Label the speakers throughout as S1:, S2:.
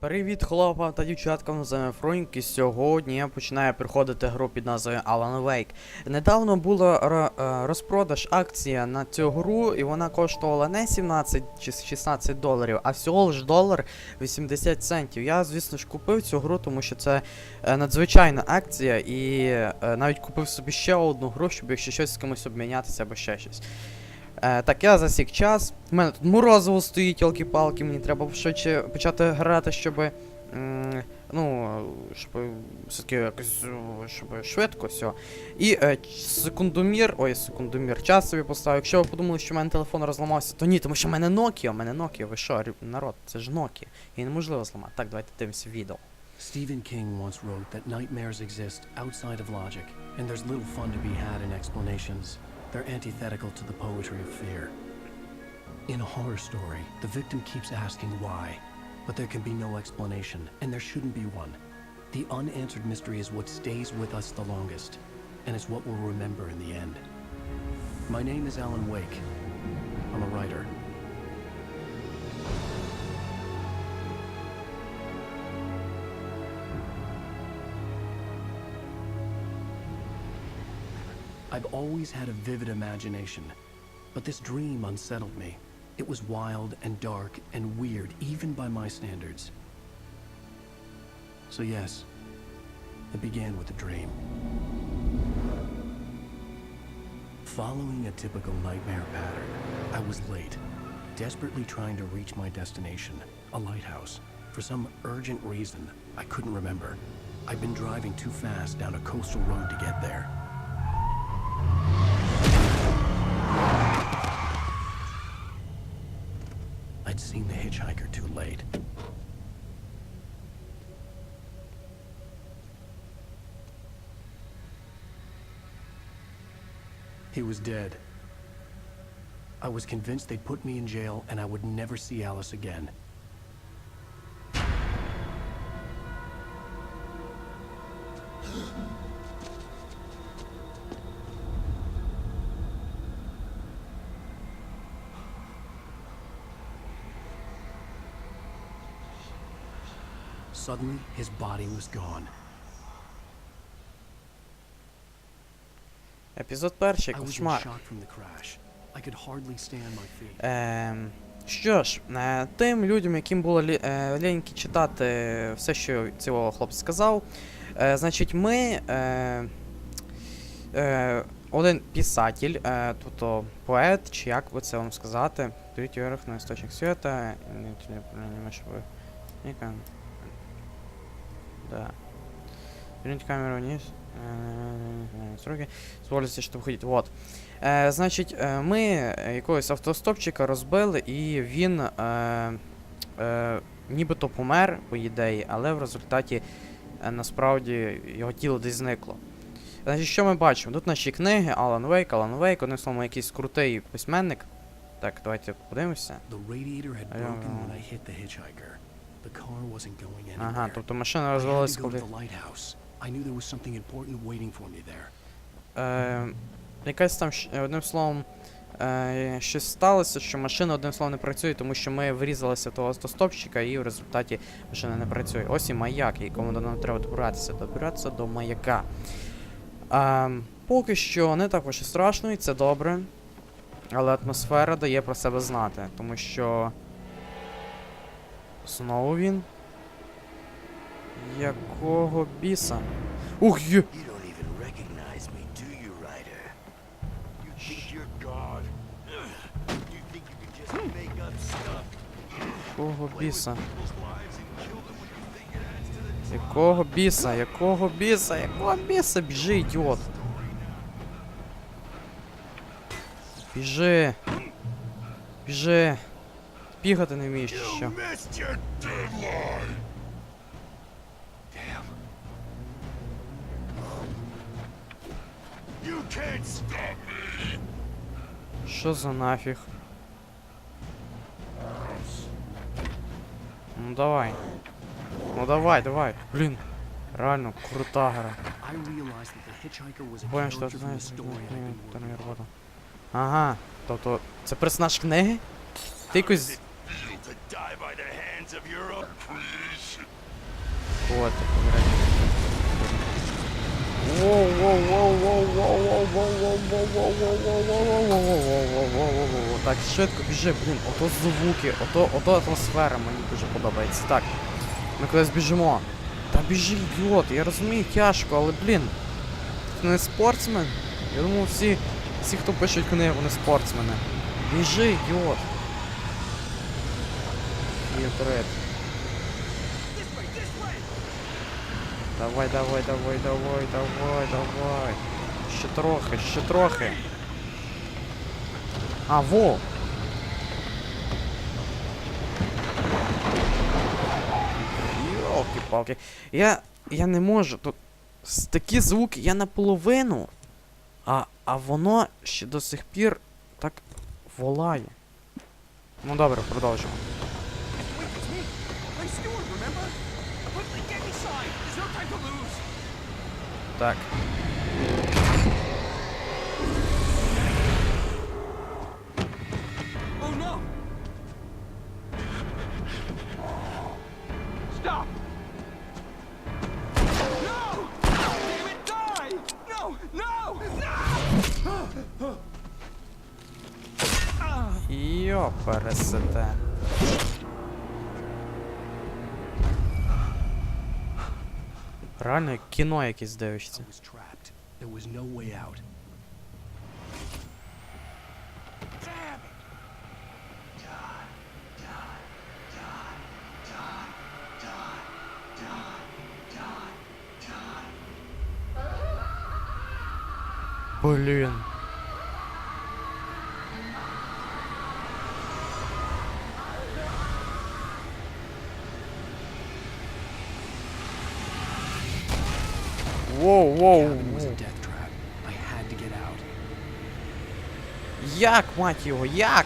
S1: Привіт, хлопам та дівчаткам, з і сьогодні я починаю приходити гру під назвою Alan Wake. Недавно була е, розпродаж акція на цю гру, і вона коштувала не 17 чи 16 доларів, а всього лиш долар 80 центів. Я, звісно ж, купив цю гру, тому що це е, надзвичайна акція, і е, навіть купив собі ще одну гру, щоб якщо щось з кимось обмінятися або ще щось. Е, так, я засік час. У мене тут морозиво стоїть, йолки-палки, мені треба швидше почати грати, щоб. ну, щоб все-таки якось щоб швидко все. І е, секундомір, ой, секундомір, час собі поставив. Якщо ви подумали, що в мене телефон розламався, то ні, тому що в мене Nokia, в мене Nokia, ви що, народ, це ж Nokia. Її неможливо зламати. Так, давайте дивимося відео.
S2: Stephen King once wrote that nightmares exist outside of logic, and there's little fun to be had in explanations. They're antithetical to the poetry of fear. In a horror story, the victim keeps asking why, but there can be no explanation, and there shouldn't be one. The unanswered mystery is what stays with us the longest, and it's what we'll remember in the end. My name is Alan Wake. I'm a writer. I've always had a vivid imagination, but this dream unsettled me. It was wild and dark and weird, even by my standards. So, yes, it began with a dream. Following a typical nightmare pattern, I was late, desperately trying to reach my destination, a lighthouse. For some urgent reason, I couldn't remember. I'd been driving too fast down a coastal road to get there. Seen the hitchhiker too late. He was dead. I was convinced they'd put me in jail and I would never see Alice again. Suddenly, his body was gone.
S1: Епізод перший, кошмар. Ем, що ж, е, тим людям, яким було лі, е, ліньки читати все, що цього хлопець сказав, е, значить, ми. Е, е, один писатель, е, тобто поет, чи як би це вам сказати, третій верх на істочник света, не не щоб ви. Яка? Да. Верните камеру вниз. Э, Сроки. Зволиться, щоб ходити. Вот. Е, значить, е, ми якогось автостопчика розбили, і він е, е, нібито помер, по ідеї, але в результаті е, насправді його тіло десь зникло. Значить, що ми бачимо? Тут наші книги, Алан Вейк, Алан Вейк, одним словом, якийсь крутий письменник. Так, давайте подивимося.
S2: The radiator had broken when I hit the hitchhiker.
S1: Ага, тобто машина розвалилась, коли. Е, якась там, одним словом, е, щось сталося, що машина одним словом не працює, тому що ми врізалися в того автостопчика і в результаті машина не працює. Ось і маяк, якому нам треба добиратися. Добиратися до маяка. Е, поки що не також і страшно, і це добре. Але атмосфера дає про себе знати, тому що. Знову він. Якого біса? Ух, є! Якого біса? Якого біса? Якого біса? Якого біса? Біжи, ідіот. Біжи. Біжи. Бігати не вмієш чи що? за нафіг? Ну давай. Ну давай, давай. Блін. Реально, крута гра. Понял, що не робота. Ага. Тобто, це персонаж книги? Ти якось
S3: to die by the hands of your own creation.
S1: Вот, так, швидко біжи, блін, ото звуки, ото ото атмосфера мені дуже подобається. Так, ми кудись біжимо. Та біжи, ідіот, я розумію, тяжко, але блін. Ти не спортсмен? Я думаю, всі, всі, хто пишуть книги, вони спортсмени. Біжи, ідіот. І вперед. Давай, давай, давай, давай, давай, давай. Ще трохи, ще трохи. А, во! Йолки-палки. Я. Я не можу. Тут такі звуки, я наполовину. А, а воно ще до сих пір так волає. Ну добре, продовжимо. Так.
S4: Oh no! Stop! No! Damn die! No! No! No!
S1: Йо, пересете. Реально кіно якесь дивишся.
S5: I
S1: Воу, воу,
S5: Cabin was a
S1: воу.
S5: death trap. I had to get out.
S1: Як, мать його, як?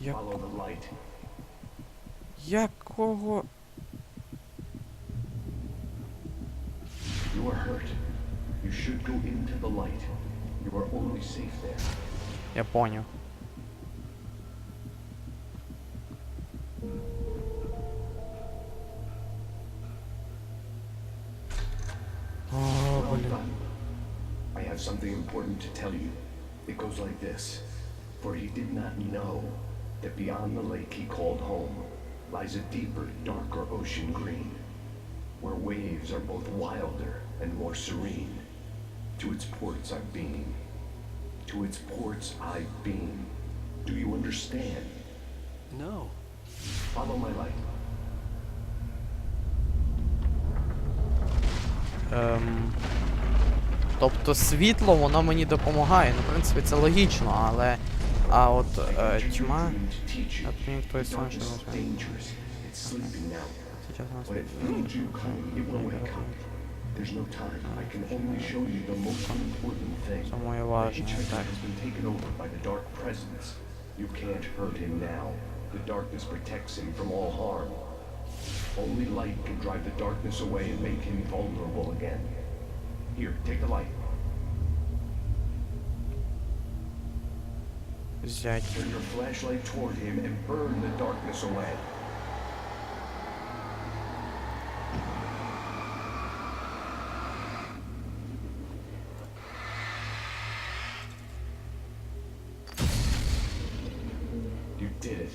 S1: Як...
S3: Follow the light.
S1: Якого...
S2: You are hurt. You should go into the light. You are only safe there.
S1: Я понял. О,
S2: Well
S1: блин.
S2: done. I have something important to tell you. It goes like this. For he did not know that beyond the lake he called home lies a deeper, darker ocean green, where waves are both wilder and more serene. To its ports I've been. To its ports I've been. Do you understand?
S5: No.
S2: Follow my light.
S1: Ем... Тобто світло, воно мені допомагає. Ну, в принципі, це логічно, але. А от
S2: I
S1: е, тьма. От мені хтось. Сейчас нас
S2: There's no time. I can only show you the most important thing.
S1: Самое
S2: The
S1: важное,
S2: hitchhiker
S1: так.
S2: has been taken over by the dark presence. You can't hurt him now. The darkness protects him from all harm. Only light can drive the darkness away and make him vulnerable again. Here, take the light.
S1: Взять.
S2: Turn your flashlight toward him and burn the darkness away. did it.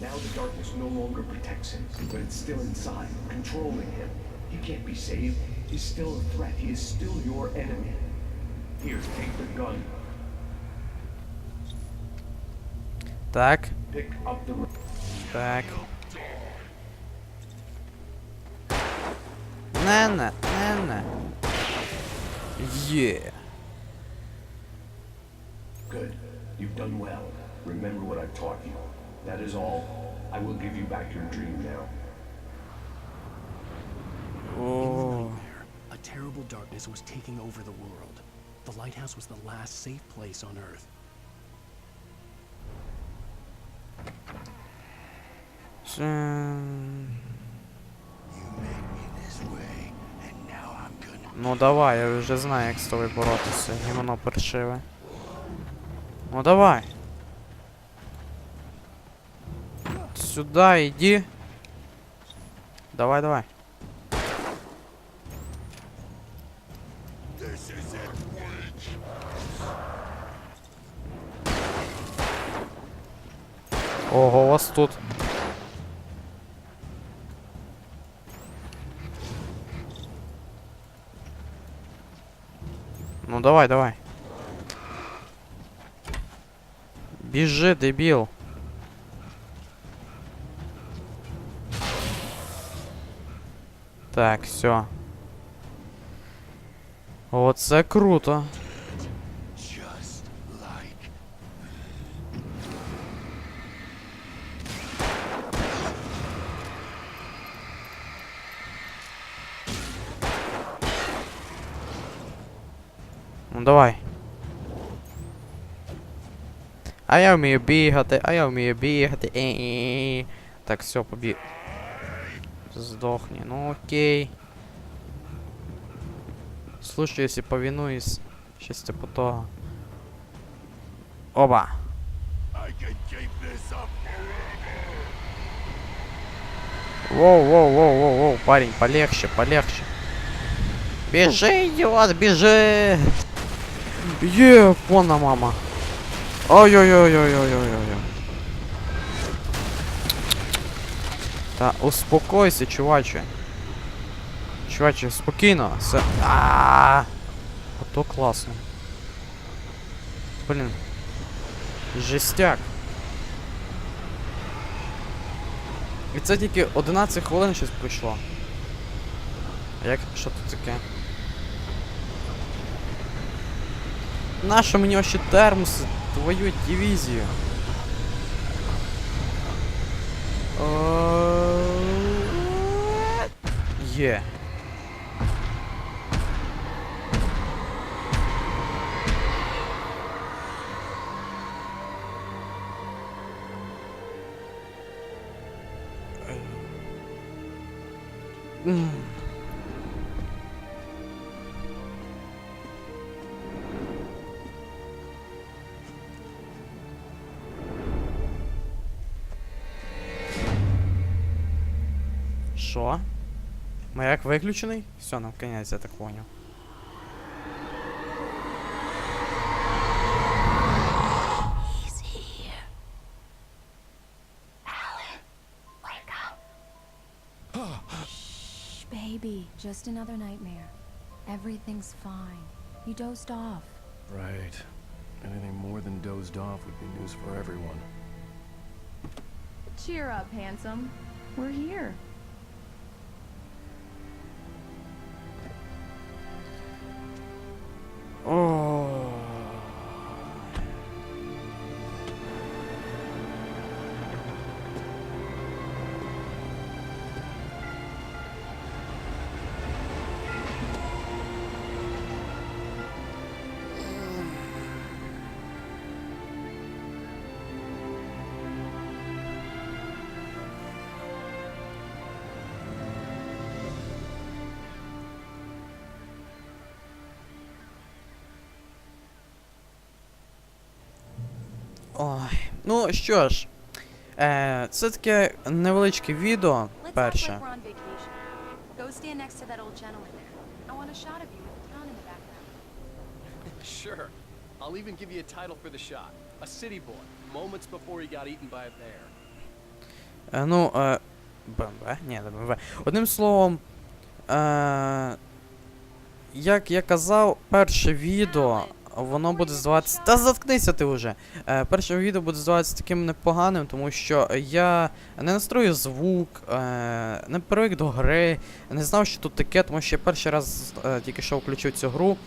S2: Now the darkness no longer protects him, but it's still inside, controlling him. He can't be saved. He's still a threat. He is still your enemy. Here, take the gun.
S1: Так,
S2: Pick up the...
S1: так. Не-не, не-не. Є.
S2: Good. You've done well. Remember what I've taught you. That is all. I will give you back your dream now.
S1: Oh.
S5: A terrible darkness was taking over the world. The lighthouse was the last safe place on Earth.
S1: So... Ну давай, я уже знаю, як з тобою боротися. Гімно першиве. Ну давай. Сюди йди. Давай, давай. Ого, у вас тут. Ну давай, давай. Біжи, дебіл. Так, все. Оце круто.
S3: Just like
S1: Ну давай. А я вмію бігати, а я вмію бігати. Е-е-е. Так, все, побіг. Сдохни. Ну окей. Слушай, если повинуюсь. Сейчас типа то. Оба. Воу, воу, воу, воу, воу, парень, полегче, полегче. Бежи, идиот, бежи! Е, yeah, вон мама. Ой-ой-ой-ой-ой-ой-ой. Та успокойся, чуваче. Чуваче, спокійно. Все. А. Ото класно. Блін. Жестяк. І це тільки 11 хвилин щось пройшло. А Як що тут таке? Нащо мені ось термоси? Твою дивізію. Е, Є. Що? Маяк виключений? Все, нам кінець, я так поняв.
S6: Shh, baby, just another nightmare. Everything's fine. You dozed off.
S2: Right. Anything more than dozed off would be news for everyone.
S7: Cheer up, handsome. We're here.
S1: Ой. Ну що ж, е, це таке невеличке відео перше.
S2: Sure. I'll even give you a title for the shot. A city boy, moments before he got eaten by a bear.
S1: Е, ну, е, БМВ? Ні, не БМВ. Одним словом, е, як я казав, перше відео, воно буде здаватися. Та заткнися ти вже! Е, перше відео буде здаватися таким непоганим, тому що я не настрою звук, е, не привик до гри, не знав, що тут таке, тому що я перший раз е, тільки що включив цю гру.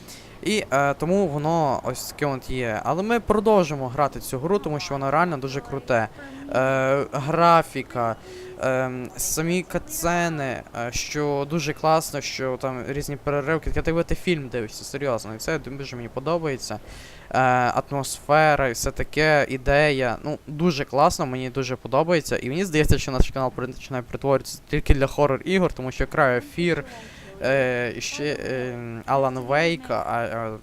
S1: І е, тому воно ось таке от є. Але ми продовжимо грати цю гру, тому що вона реально дуже круте. Е, графіка, самі катсцени, е, що дуже класно, що там різні переривки. Ти фільм дивишся, серйозно. І це дуже мені подобається. Е, атмосфера і все таке, ідея. Ну, дуже класно, мені дуже подобається. І мені здається, що наш канал починає притворюватися тільки для хоррор ігор, тому що краю ефір. е, ще е, Алан Вейк, а, а,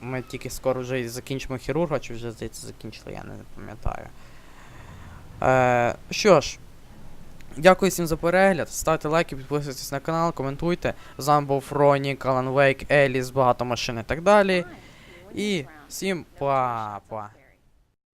S1: ми тільки скоро вже закінчимо хірурга, чи вже здається закінчили, я не пам'ятаю. Е, що ж, дякую всім за перегляд. Ставте лайки, підписуйтесь на канал, коментуйте. З вами був Фронік, Алан Вейк, Еліс, багато машин і так далі. І всім па-па.